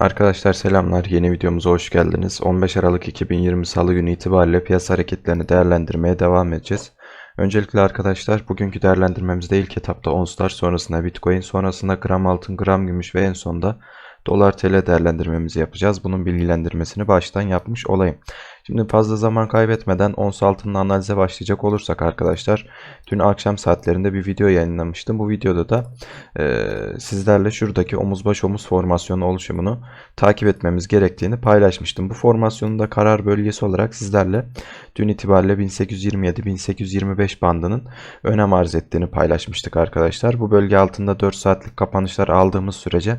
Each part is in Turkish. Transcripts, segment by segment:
Arkadaşlar selamlar. Yeni videomuza hoş geldiniz. 15 Aralık 2020 Salı günü itibariyle piyasa hareketlerini değerlendirmeye devam edeceğiz. Öncelikle arkadaşlar bugünkü değerlendirmemizde ilk etapta Onstar, sonrasında Bitcoin, sonrasında gram altın, gram gümüş ve en sonda dolar TL değerlendirmemizi yapacağız. Bunun bilgilendirmesini baştan yapmış olayım. Şimdi fazla zaman kaybetmeden ons altının analize başlayacak olursak arkadaşlar dün akşam saatlerinde bir video yayınlamıştım. Bu videoda da e, sizlerle şuradaki omuz baş omuz formasyonu oluşumunu takip etmemiz gerektiğini paylaşmıştım. Bu formasyonun da karar bölgesi olarak sizlerle dün itibariyle 1827-1825 bandının önem arz ettiğini paylaşmıştık arkadaşlar. Bu bölge altında 4 saatlik kapanışlar aldığımız sürece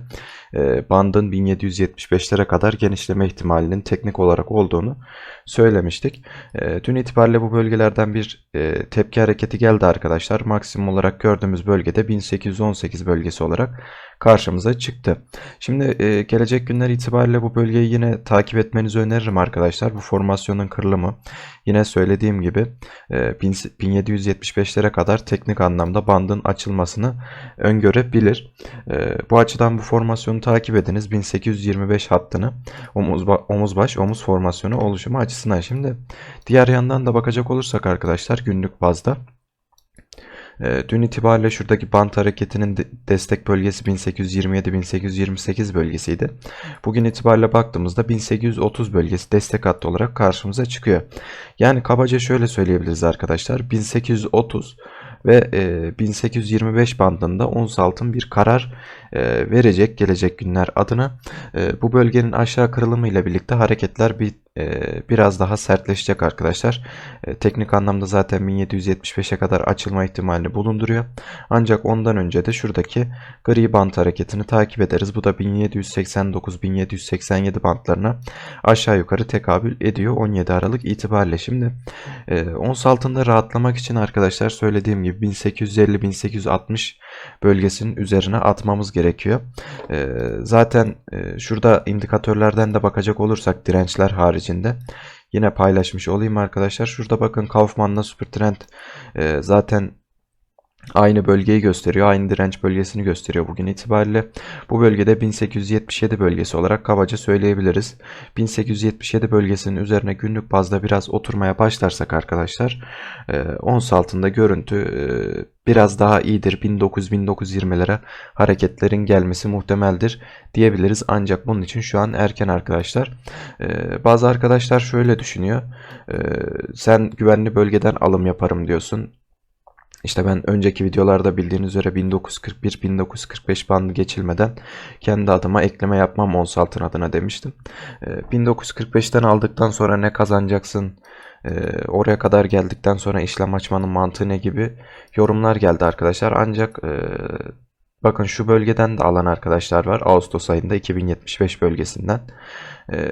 e, bandın 1775'lere kadar genişleme ihtimalinin teknik olarak olduğunu söylemiştik. E, dün itibariyle bu bölgelerden bir e, tepki hareketi geldi arkadaşlar. Maksimum olarak gördüğümüz bölgede 1818 bölgesi olarak karşımıza çıktı. Şimdi e, gelecek günler itibariyle bu bölgeyi yine takip etmenizi öneririm arkadaşlar. Bu formasyonun kırılımı yine söylediğim gibi e, 1775'lere kadar teknik anlamda bandın açılmasını öngörebilir. E, bu açıdan bu formasyonu takip ediniz. 1825 hattını omuz, omuz baş omuz formasyonu oluşumu açısından. Şimdi diğer yandan da bakacak olursak arkadaşlar günlük bazda e, Dün itibariyle şuradaki bant hareketinin destek bölgesi 1827-1828 bölgesiydi. Bugün itibariyle baktığımızda 1830 bölgesi destek hattı olarak karşımıza çıkıyor. Yani kabaca şöyle söyleyebiliriz arkadaşlar. 1830 ve e, 1825 bandında ons altın bir karar e, verecek gelecek günler adına. E, bu bölgenin aşağı kırılımı ile birlikte hareketler bir e, biraz daha sertleşecek arkadaşlar. E, teknik anlamda zaten 1775'e kadar açılma ihtimalini bulunduruyor. Ancak ondan önce de şuradaki gri bant hareketini takip ederiz. Bu da 1789-1787 bantlarına aşağı yukarı tekabül ediyor 17 Aralık itibariyle. Şimdi ons altında rahatlamak için arkadaşlar söylediğim gibi 1850-1860 bölgesinin üzerine atmamız gerekiyor. E, zaten e, şurada indikatörlerden de bakacak olursak dirençler haricinde yine paylaşmış olayım arkadaşlar. Şurada bakın Kaufman'la Supertrend e, zaten aynı bölgeyi gösteriyor. Aynı direnç bölgesini gösteriyor bugün itibariyle. Bu bölgede 1877 bölgesi olarak kabaca söyleyebiliriz. 1877 bölgesinin üzerine günlük bazda biraz oturmaya başlarsak arkadaşlar e, ons altında görüntü e, biraz daha iyidir. 1900-1920'lere hareketlerin gelmesi muhtemeldir diyebiliriz. Ancak bunun için şu an erken arkadaşlar. E, bazı arkadaşlar şöyle düşünüyor. E, sen güvenli bölgeden alım yaparım diyorsun. İşte ben önceki videolarda bildiğiniz üzere 1941-1945 bandı geçilmeden kendi adıma ekleme yapmam ons altın adına demiştim. 1945'ten aldıktan sonra ne kazanacaksın? Ee, oraya kadar geldikten sonra işlem açmanın mantığı ne gibi yorumlar geldi arkadaşlar. Ancak e, bakın şu bölgeden de alan arkadaşlar var. Ağustos ayında 2075 bölgesinden. Ee,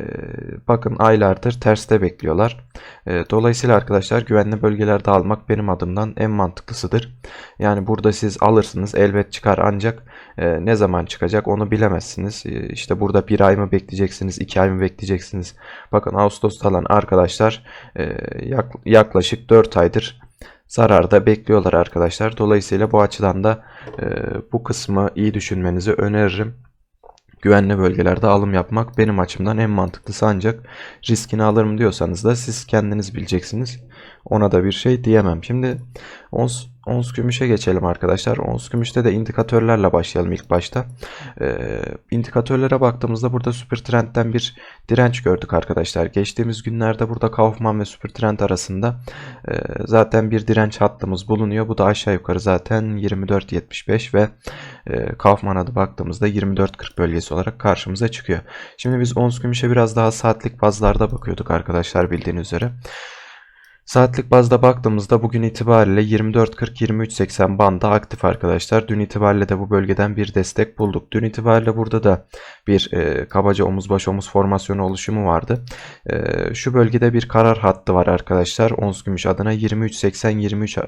bakın aylardır terste bekliyorlar. Ee, dolayısıyla arkadaşlar güvenli bölgelerde almak benim adımdan en mantıklısıdır. Yani burada siz alırsınız elbet çıkar ancak e, ne zaman çıkacak onu bilemezsiniz. E, işte burada bir ay mı bekleyeceksiniz, iki ay mı bekleyeceksiniz. Bakın Ağustos'ta alan arkadaşlar e, yaklaşık 4 aydır zararda bekliyorlar arkadaşlar. Dolayısıyla bu açıdan da e, bu kısmı iyi düşünmenizi öneririm. Güvenli bölgelerde alım yapmak benim açımdan en mantıklısı ancak riskini alırım diyorsanız da siz kendiniz bileceksiniz. Ona da bir şey diyemem. Şimdi ons, ons gümüşe geçelim arkadaşlar. Ons gümüşte de indikatörlerle başlayalım ilk başta. Ee, indikatörlere baktığımızda burada Super Trend'den bir direnç gördük arkadaşlar. Geçtiğimiz günlerde burada Kaufman ve Super Trend arasında e, zaten bir direnç hattımız bulunuyor. Bu da aşağı yukarı zaten 24.75 ve e, Kaufman adı baktığımızda 24.40 bölgesi olarak karşımıza çıkıyor. Şimdi biz ons gümüşe biraz daha saatlik bazlarda bakıyorduk arkadaşlar bildiğiniz üzere. Saatlik bazda baktığımızda bugün itibariyle 24.40-23.80 bandı aktif arkadaşlar. Dün itibariyle de bu bölgeden bir destek bulduk. Dün itibariyle burada da bir e, kabaca omuz baş omuz formasyonu oluşumu vardı. E, şu bölgede bir karar hattı var arkadaşlar. Ons gümüş adına 23.80-23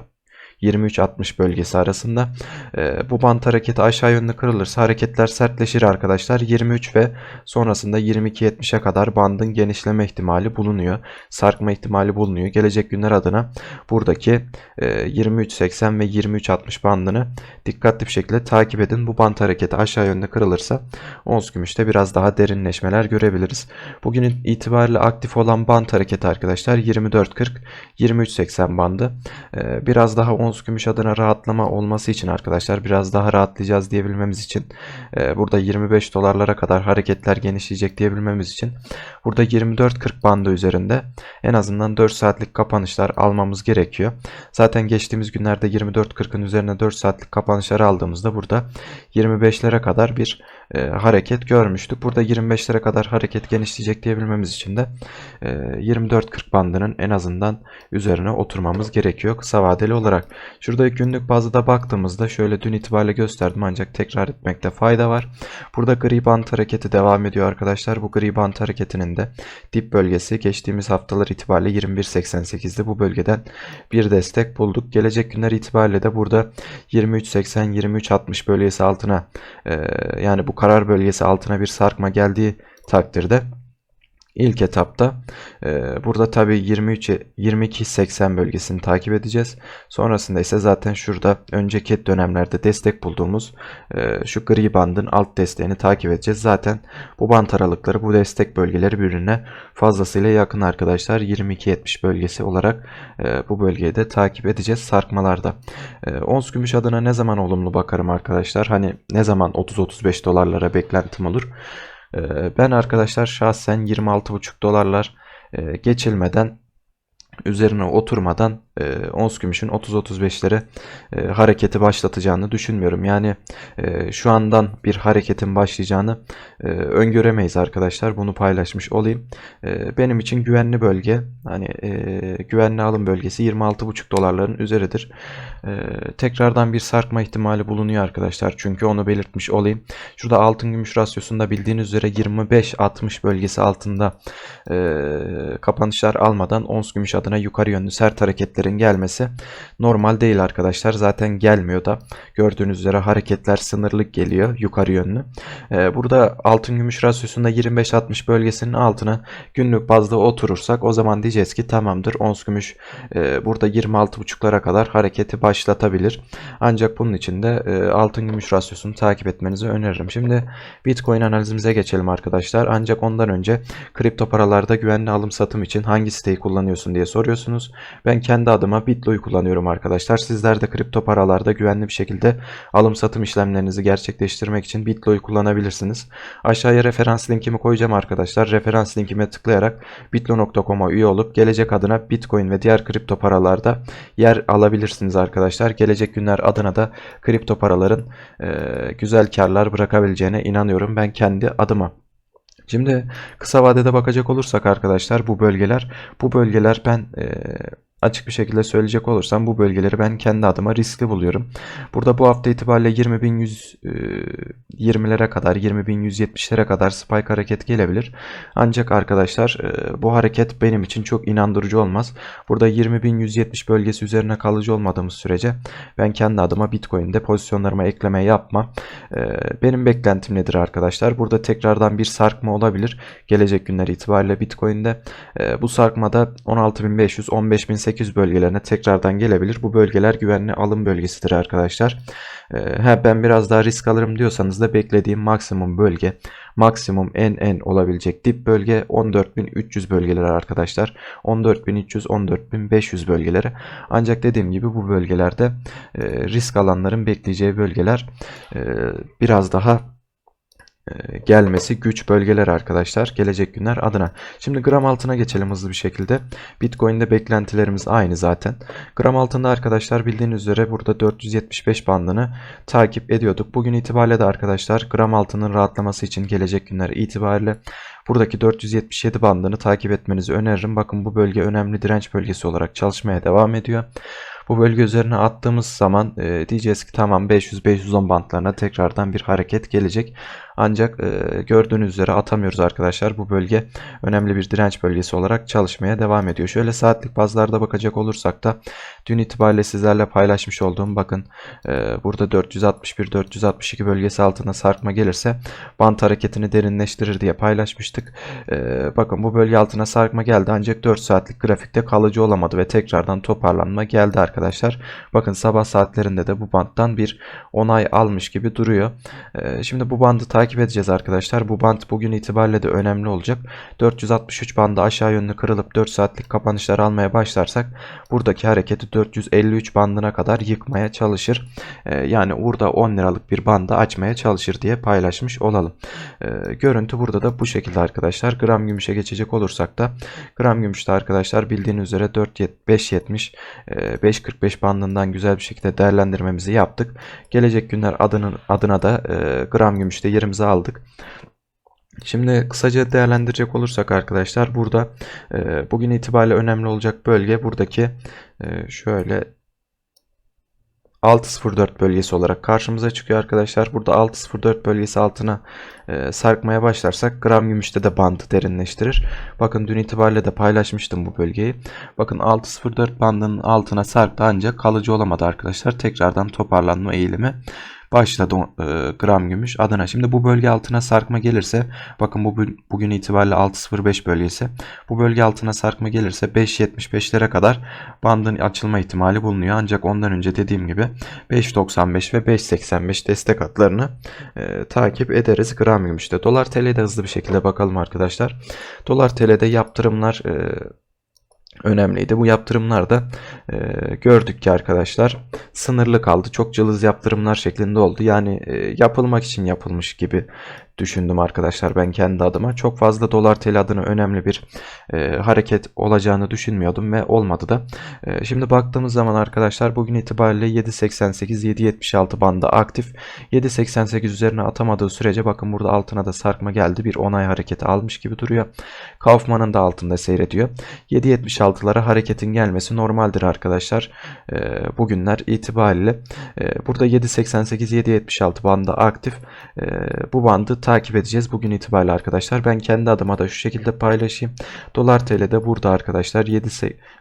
23.60 bölgesi arasında. E, bu bant hareketi aşağı yönlü kırılırsa hareketler sertleşir arkadaşlar. 23 ve sonrasında 22.70'e kadar bandın genişleme ihtimali bulunuyor. Sarkma ihtimali bulunuyor. Gelecek günler adına buradaki e, 23.80 ve 23.60 bandını dikkatli bir şekilde takip edin. Bu bant hareketi aşağı yönde kırılırsa ons gümüşte biraz daha derinleşmeler görebiliriz. Bugün itibariyle aktif olan bant hareketi arkadaşlar 24.40 23.80 bandı. Ee, biraz daha ons gümüş adına rahatlama olması için arkadaşlar biraz daha rahatlayacağız diyebilmemiz için e, burada 25 dolarlara kadar hareketler genişleyecek diyebilmemiz için burada 24.40 bandı üzerinde en azından 4 saatlik kapanışlar almamız gerekiyor. Zaten geçtiğimiz günlerde 24.40'ın üzerine 4 saatlik kapanışlar aldığımızda burada 25'lere kadar bir e, hareket görmüştük. Burada 25'lere kadar hareket genişleyecek diyebilmemiz için de e, 24.40 bandının en azından üzerine oturmamız gerekiyor kısa vadeli olarak. Şurada günlük bazda baktığımızda şöyle dün itibariyle gösterdim ancak tekrar etmekte fayda var. Burada gri band hareketi devam ediyor arkadaşlar. Bu gri band hareketinin de dip bölgesi geçtiğimiz haftalar itibariyle 21.88'di. Bu bölgeden bir destek bulduk. Gelecek günler itibariyle de burada 23.80-23.60 bölgesi altına yani bu karar bölgesi altına bir sarkma geldiği takdirde İlk etapta e, burada tabi 23 22.80 bölgesini takip edeceğiz. Sonrasında ise zaten şurada önceki dönemlerde destek bulduğumuz e, şu gri bandın alt desteğini takip edeceğiz. Zaten bu band aralıkları bu destek bölgeleri birbirine fazlasıyla yakın arkadaşlar. 22.70 bölgesi olarak e, bu bölgeyi de takip edeceğiz sarkmalarda. E, ons gümüş adına ne zaman olumlu bakarım arkadaşlar? Hani ne zaman 30-35 dolarlara beklentim olur? Ee, ben arkadaşlar şahsen 26,5 dolarlar e, geçilmeden üzerine oturmadan e, ons gümüşün 30-35'lere e, hareketi başlatacağını düşünmüyorum. Yani e, şu andan bir hareketin başlayacağını e, öngöremeyiz arkadaşlar. Bunu paylaşmış olayım. E, benim için güvenli bölge hani e, güvenli alım bölgesi 26,5 dolarların üzeridir. E, tekrardan bir sarkma ihtimali bulunuyor arkadaşlar. Çünkü onu belirtmiş olayım. Şurada altın gümüş rasyosunda bildiğiniz üzere 25-60 bölgesi altında e, kapanışlar almadan ons gümüş adına yukarı yönlü sert hareketlerin gelmesi normal değil arkadaşlar. Zaten gelmiyor da. Gördüğünüz üzere hareketler sınırlı geliyor yukarı yönlü. Ee, burada altın gümüş rasyosunda 25-60 bölgesinin altına günlük bazda oturursak o zaman diyeceğiz ki tamamdır. Ons gümüş e, burada 26.5'lara kadar hareketi başlatabilir. Ancak bunun için de e, altın gümüş rasyosunu takip etmenizi öneririm. Şimdi Bitcoin analizimize geçelim arkadaşlar. Ancak ondan önce kripto paralarda güvenli alım satım için hangi siteyi kullanıyorsun diye soruyorsunuz. Ben kendi adıma Bitlo'yu kullanıyorum arkadaşlar. Sizler de kripto paralarda güvenli bir şekilde alım satım işlemlerinizi gerçekleştirmek için Bitlo'yu kullanabilirsiniz. Aşağıya referans linkimi koyacağım arkadaşlar. Referans linkime tıklayarak bitlo.com'a üye olup gelecek adına Bitcoin ve diğer kripto paralarda yer alabilirsiniz arkadaşlar. Gelecek günler adına da kripto paraların e, güzel karlar bırakabileceğine inanıyorum ben kendi adıma. Şimdi kısa vadede bakacak olursak arkadaşlar bu bölgeler bu bölgeler ben e, açık bir şekilde söyleyecek olursam bu bölgeleri ben kendi adıma riskli buluyorum. Burada bu hafta itibariyle 20.120'lere e, kadar 20.170'lere kadar spike hareket gelebilir. Ancak arkadaşlar e, bu hareket benim için çok inandırıcı olmaz. Burada 20.170 bölgesi üzerine kalıcı olmadığımız sürece ben kendi adıma Bitcoin'de pozisyonlarıma ekleme yapmam. E, benim beklentim nedir arkadaşlar? Burada tekrardan bir sarkma olabilir. Gelecek günler itibariyle Bitcoin'de bu sarkmada 16.500 15.800 8 bölgelerine tekrardan gelebilir. Bu bölgeler güvenli alım bölgesidir arkadaşlar. Ee, ben biraz daha risk alırım diyorsanız da beklediğim maksimum bölge, maksimum en en olabilecek dip bölge 14.300 bölgeler arkadaşlar. 14.300, 14.500 bölgeleri. Ancak dediğim gibi bu bölgelerde e, risk alanların bekleyeceği bölgeler e, biraz daha gelmesi güç bölgeler arkadaşlar gelecek günler adına. Şimdi gram altına geçelim hızlı bir şekilde. Bitcoin'de beklentilerimiz aynı zaten. Gram altında arkadaşlar bildiğiniz üzere burada 475 bandını takip ediyorduk. Bugün itibariyle de arkadaşlar gram altının rahatlaması için gelecek günler itibariyle buradaki 477 bandını takip etmenizi öneririm. Bakın bu bölge önemli direnç bölgesi olarak çalışmaya devam ediyor. Bu bölge üzerine attığımız zaman e, diyeceğiz ki tamam 500-510 bantlarına tekrardan bir hareket gelecek. Ancak gördüğünüz üzere atamıyoruz arkadaşlar. Bu bölge önemli bir direnç bölgesi olarak çalışmaya devam ediyor. Şöyle saatlik bazlarda bakacak olursak da dün itibariyle sizlerle paylaşmış olduğum bakın burada 461-462 bölgesi altına sarkma gelirse bant hareketini derinleştirir diye paylaşmıştık. Bakın bu bölge altına sarkma geldi ancak 4 saatlik grafikte kalıcı olamadı ve tekrardan toparlanma geldi arkadaşlar. Bakın sabah saatlerinde de bu banttan bir onay almış gibi duruyor. Şimdi bu bandı edeceğiz arkadaşlar. Bu band bugün itibariyle de önemli olacak. 463 bandı aşağı yönlü kırılıp 4 saatlik kapanışlar almaya başlarsak buradaki hareketi 453 bandına kadar yıkmaya çalışır. E, yani burada 10 liralık bir bandı açmaya çalışır diye paylaşmış olalım. E, görüntü burada da bu şekilde arkadaşlar. Gram gümüşe geçecek olursak da gram gümüşte arkadaşlar bildiğiniz üzere 4.570 e, 5.45 bandından güzel bir şekilde değerlendirmemizi yaptık. Gelecek günler adının adına da e, gram gümüşte yerimizi aldık. Şimdi kısaca değerlendirecek olursak arkadaşlar burada e, bugün itibariyle önemli olacak bölge buradaki e, şöyle 604 bölgesi olarak karşımıza çıkıyor arkadaşlar. Burada 604 bölgesi altına e, sarkmaya başlarsak gram gümüşte de bandı derinleştirir. Bakın dün itibariyle de paylaşmıştım bu bölgeyi. Bakın 604 bandının altına sarktı ancak kalıcı olamadı arkadaşlar. Tekrardan toparlanma eğilimi başladı e, gram gümüş adına. Şimdi bu bölge altına sarkma gelirse bakın bu bugün itibariyle 6.05 bölgesi. Bu bölge altına sarkma gelirse 5.75'lere kadar bandın açılma ihtimali bulunuyor. Ancak ondan önce dediğim gibi 5.95 ve 5.85 destek hatlarını e, takip ederiz gram gümüşte. Dolar TL'de hızlı bir şekilde bakalım arkadaşlar. Dolar TL'de yaptırımlar e, önemliydi. Bu yaptırımlar da e, gördük ki arkadaşlar sınırlı kaldı. Çok cılız yaptırımlar şeklinde oldu. Yani e, yapılmak için yapılmış gibi düşündüm arkadaşlar ben kendi adıma. Çok fazla dolar TL adına önemli bir e, hareket olacağını düşünmüyordum ve olmadı da. E, şimdi baktığımız zaman arkadaşlar bugün itibariyle 7.88-7.76 bandı aktif. 7.88 üzerine atamadığı sürece bakın burada altına da sarkma geldi. Bir onay hareketi almış gibi duruyor. Kaufman'ın da altında seyrediyor. 7.76'lara hareketin gelmesi normaldir arkadaşlar. E, bugünler itibariyle. E, burada 7.88-7.76 bandı aktif. E, bu bandı takip edeceğiz bugün itibariyle arkadaşlar. Ben kendi adıma da şu şekilde paylaşayım. Dolar TL'de burada arkadaşlar 7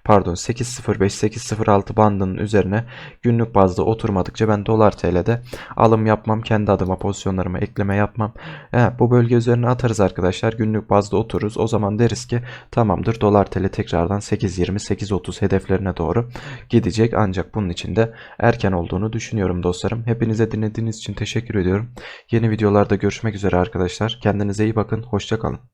pardon 805 806 bandının üzerine günlük bazda oturmadıkça ben dolar TL'de alım yapmam. Kendi adıma pozisyonlarıma ekleme yapmam. He, bu bölge üzerine atarız arkadaşlar. Günlük bazda otururuz. O zaman deriz ki tamamdır dolar TL tekrardan 8.20 8.30 hedeflerine doğru gidecek. Ancak bunun için de erken olduğunu düşünüyorum dostlarım. Hepinize dinlediğiniz için teşekkür ediyorum. Yeni videolarda görüşmek üzere arkadaşlar. Kendinize iyi bakın. Hoşçakalın.